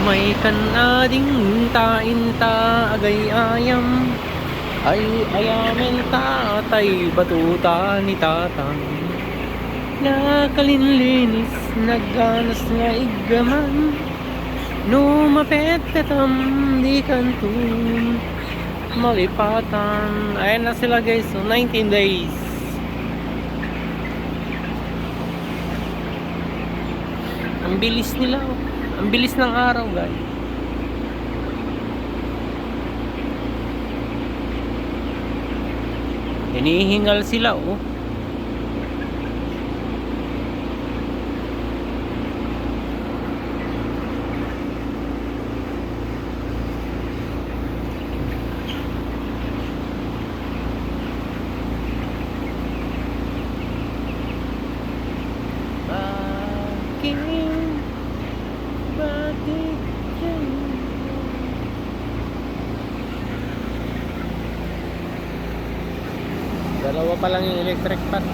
May kanading tainta agay ayam. Ay ayamin tatay batuta ni tatang. Nakalinlinis nagganas nga igaman. No mapetetam di kantun Malipatan. Ayan na sila guys. So 19 days. Ang bilis nila oh. Ang bilis ng araw guys Hinihingal sila oh Bakit? Dalawa pa lang yung electric fan.